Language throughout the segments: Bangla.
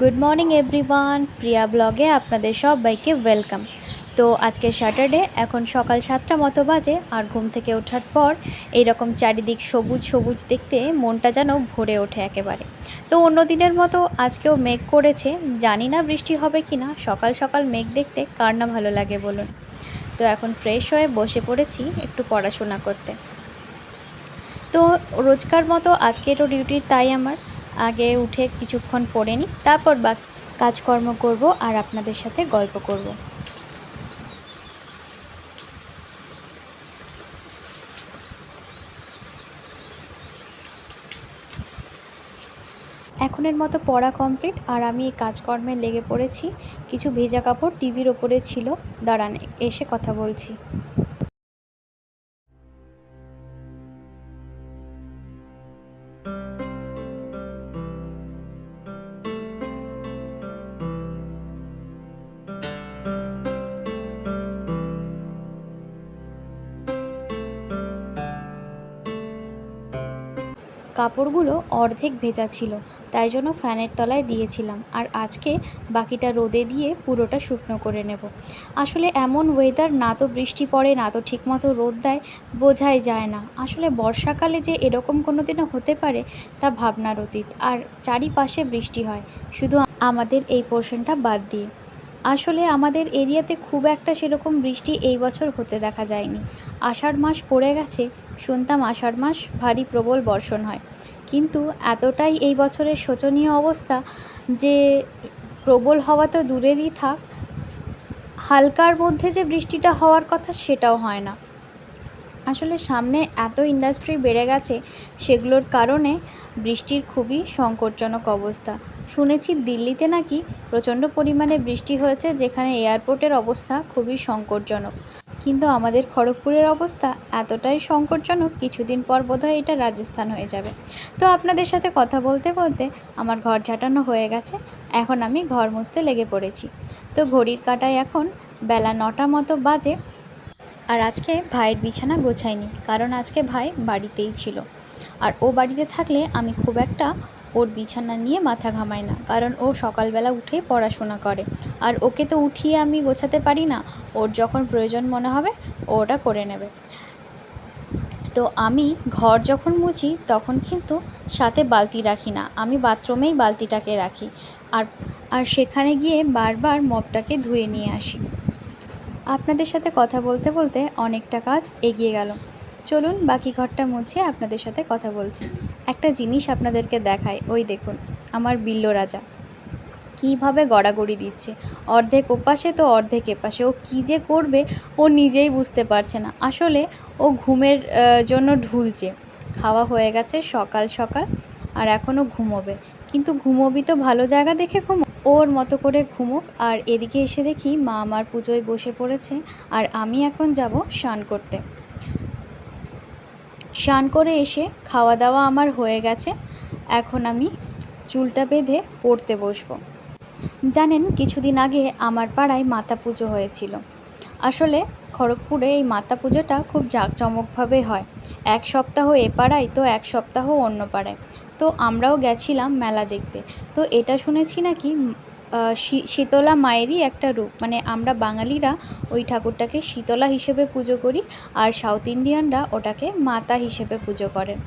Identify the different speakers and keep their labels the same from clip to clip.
Speaker 1: গুড মর্নিং এভরিওয়ান প্রিয়া ব্লগে আপনাদের সবাইকে ওয়েলকাম তো আজকে স্যাটারডে এখন সকাল সাতটা মতো বাজে, আর ঘুম থেকে ওঠার পর এইরকম চারিদিক সবুজ সবুজ দেখতে মনটা যেন ভরে ওঠে একেবারে। তো অন্য দিনের মতো আজকেও মেঘ করেছে, জানি না বৃষ্টি হবে কি না সকাল সকাল মেঘ দেখতে কার না ভালো লাগে বলুন। তো এখন ফ্রেশ হয়ে বসে পড়েছি একটু পড়াশোনা করতে। তো রোজকার মতো আজকেরও ডিউটি তাই আমার। আগে উঠে কিছুক্ষণ পড়ে নিই, তারপর বাকি কাজকর্ম করব আর আপনাদের সাথে গল্প করব। এখনের মতো পড়া কমপ্লিট আর আমি এই কাজকর্মে লেগে পড়েছি। কিছু ভেজা কাপড় টিভির ওপরে ছিল। দাঁড়ান, এসে কথা বলছি। কাপড়গুলো অর্ধেক ভেজা ছিল, তাই জন্য ফ্যানের তলায় দিয়েছিলাম। আর আজকে বাকিটা রোদে দিয়ে পুরোটা শুকনো করে নেব। আসলে এমন ওয়েদার না তো বৃষ্টি পড়ে, না তো ঠিকমতো রোদ দেয়, বোঝাই যায় না। আসলে বর্ষাকালে যে এরকম কোনো দিনও হতে পারে, তা ভাবনার অতীত। আর চারিপাশে বৃষ্টি হয়, শুধু আমাদের এই পোর্শনটা বাদ দিয়ে। আসলে আমাদের এরিয়াতে খুব একটা সেরকম বৃষ্টি এই বছর হতে দেখা যায়নি। আষাঢ় মাস পড়ে গেছে, শুনতাম আষাঢ় মাস ভারী প্রবল বর্ষণ হয়। কিন্তু এতটাই এই বছরের শোচনীয় অবস্থা যে প্রবল হওয়া তো দূরেরই থাক, হালকার মধ্যে যে বৃষ্টিটা হওয়ার কথা সেটাও হয় না। আসলে সামনে এত ইন্ডাস্ট্রি বেড়ে গেছে, সেগুলোর কারণে বৃষ্টির খুবই সংকটজনক অবস্থা। শুনেছি দিল্লিতে নাকি প্রচণ্ড পরিমাণে বৃষ্টি হয়েছে, যেখানে এয়ারপোর্টের অবস্থা খুবই সংকটজনক। কিন্তু আমাদের খড়গপুরের অবস্থা এতটাই সংকটজনক, কিছুদিন পর বোধহয় এটা রাজস্থান হয়ে যাবে। তো আপনাদের সাথে কথা বলতে বলতে আমার ঘর ঝাঁটানো হয়ে গেছে, এখন আমি ঘর মুছতে লেগে পড়েছি। তো ঘড়ির কাটায় এখন বেলা নটা মতো বাজে আর আজকে ভাইয়ের বিছানা গোছাইনি, কারণ আজকে ভাই বাড়িতেই ছিল। আর ও বাড়িতে থাকলে আমি খুব একটা ওর বিছানা নিয়ে মাথা ঘামাই না, কারণ ও সকালবেলা উঠেই পড়াশোনা করে। আর ওকে তো উঠিয়ে আমি গোছাতে পারি না, ওর যখন প্রয়োজন মনে হবে ওটা করে নেবে। তো আমি ঘর যখন মুছি, তখন কিন্তু সাথে বালতি রাখি না, আমি বাথরুমেই বালতিটাকে রাখি। আর আর সেখানে গিয়ে বারবার মপটাকে ধুয়ে নিয়ে আসি। আপনাদের সাথে কথা বলতে বলতে অনেকটা কাজ এগিয়ে গেল। চলুন বাকি ঘরটা মুছে আপনাদের সাথে কথা বলছি। একটা জিনিস আপনাদেরকে দেখায় ওই দেখুন, আমার বিল্ল রাজা। কীভাবে গড়াগড়ি দিচ্ছে। অর্ধেক ওপাশে তো অর্ধেক এপাশে, ও কী যে করবে ও নিজেই বুঝতে পারছে না। আসলে ও ঘুমের জন্য ঢুলছে। খাওয়া হয়ে গেছে সকাল সকাল, আর এখনও ঘুমোবে। কিন্তু ঘুমোবি তো ভালো জায়গা দেখে ঘুমো ওর মতো করে ঘুমুক, আর এদিকে এসে দেখি মা আমার পুজোয় বসে পড়েছে, আর আমি এখন যাব স্নান করতে। স্নান করে এসে খাওয়া দাওয়া আমার হয়ে গেছে, এখন আমি চুলটা বেঁধে পড়তে বসবো। জানেন, কিছুদিন আগে আমার পাড়ায় মাতা পুজো হয়েছিল। আসলে খড়গপুরে এই মাতা পুজোটা খুব জাঁকজমকভাবে হয়। এক সপ্তাহ এ পাড়ায়, তো এক সপ্তাহ অন্য পাড়ায়। তো আমরাও গেছিলাম মেলা দেখতে। তো এটা শুনেছি নাকি শীতলা মায়েরই একটা রূপ। মানে আমরা বাঙালিরা ওই ঠাকুরটাকে শীতলা হিসেবে পুজো করি আর সাউথ ইন্ডিয়ানরা ওটাকে মাতা হিসেবে পুজো করেন।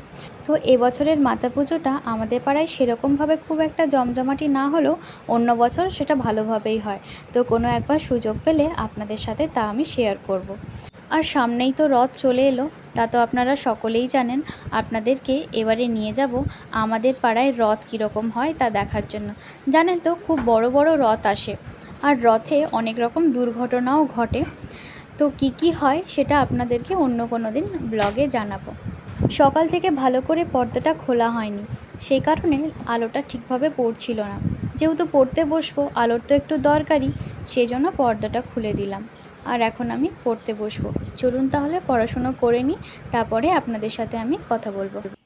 Speaker 1: তো এবছরের মাতা পুজোটা আমাদের পাড়ায় সেরকমভাবে খুব একটা জমজমাটি না হলেও অন্য বছর সেটা ভালোভাবেই হয়। তো কোনো একবার সুযোগ পেলে আপনাদের সাথে তা আমি শেয়ার করব। আর সামনেই তো রথ চলে এলো, তা তো আপনারা সকলেই জানেন। আপনাদেরকে এবারে নিয়ে যাব আমাদের পাড়ায় রথ কীরকম হয় তা দেখার জন্য। জানেন তো খুব বড় বড় রথ আসে আর রথে অনেক রকম দুর্ঘটনাও ঘটে। তো কি কি হয় সেটা আপনাদেরকে অন্য কোনো দিন ব্লগে জানাব। সকাল থেকে ভালো করে পর্দাটা খোলা হয়নি। সেই কারণে আলোটা ঠিকভাবে পড়ছিল না। যেহেতু পড়তে বসবো, আলোর তো একটু দরকারি সেই জন্য পর্দাটা খুলে দিলাম। আর এখন আমি পড়তে বসবো। চলুন তাহলে পড়াশুনো করে নিই, তারপরে আপনাদের সাথে আমি কথা বলব।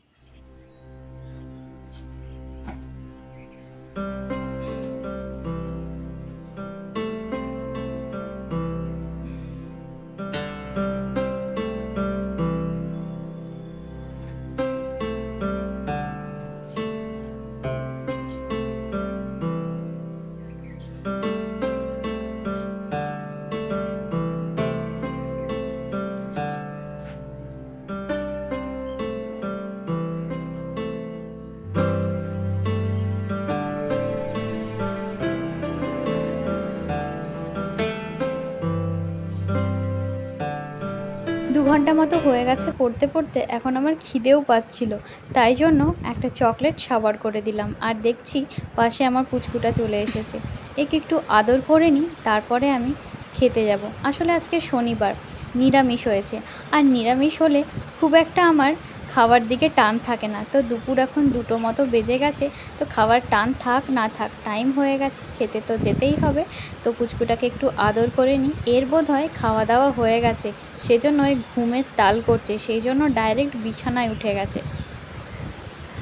Speaker 1: ঘণ্টা মতো হয়ে গেছে পড়তে পড়তে এখন আমার খিদেও পাচ্ছিল। তাই জন্য একটা চকলেট সাবার করে দিলাম আর দেখছি পাশে আমার পুচকুটা চলে এসেছে। একে একটু আদর করে নিই তারপরে আমি খেতে যাব। আসলে আজকে শনিবার, নিরামিষ হয়েছে। আর নিরামিষ হলে খুব একটা আমার খাওয়ার দিকে টান থাকে না। তো দুপুর এখন দুটো মতো বেজে গেছে, তো খাওয়ার টান থাক না থাক টাইম হয়ে গেছে, খেতে তো যেতেই হবে। তো পুচকুটাকে একটু আদর করে নিই। এর বোধ হয় খাওয়া দাওয়া হয়ে গেছে, সেজন্য ওই ঘুমের তাল করছে সেই জন্য ডাইরেক্ট বিছানায় উঠে গেছে।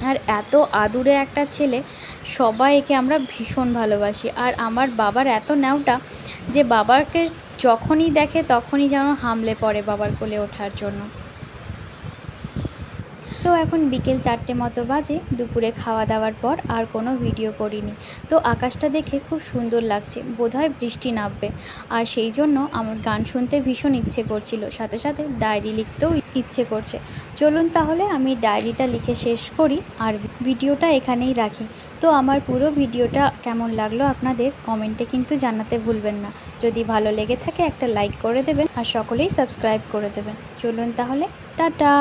Speaker 1: আর এত আদুরে একটা ছেলে, সবাই একে আমরা ভীষণ ভালোবাসি। আর আমার বাবার এত ন্যাওটা যে বাবাকে যখনই দেখে তখনই যেন হামলে পড়ে বাবার কোলে ওঠার জন্য। তো এখন বিকেল চারটে মতো বাজে, দুপুরে খাওয়া দাওয়ার পর আর কোনো ভিডিও করিনি। তো আকাশটা দেখে খুব সুন্দর লাগছে, বোধহয় বৃষ্টি নামবে। আর সেই জন্য আমার গান শুনতে ভীষণ ইচ্ছে করছিল, সাথে সাথে ডায়েরি লিখতেও ইচ্ছে করছে। চলুন তাহলে আমি ডায়েরিটা লিখে শেষ করি আর ভিডিওটা এখানেই রাখি। তো আমার পুরো ভিডিওটা কেমন লাগল আপনাদের কমেন্টে কিন্তু জানাতে ভুলবেন না। যদি ভালো লেগে থাকে একটা লাইক করে দেবেন আর সকলেই সাবস্ক্রাইব করে দেবেন। চলুন তাহলে, টাটা!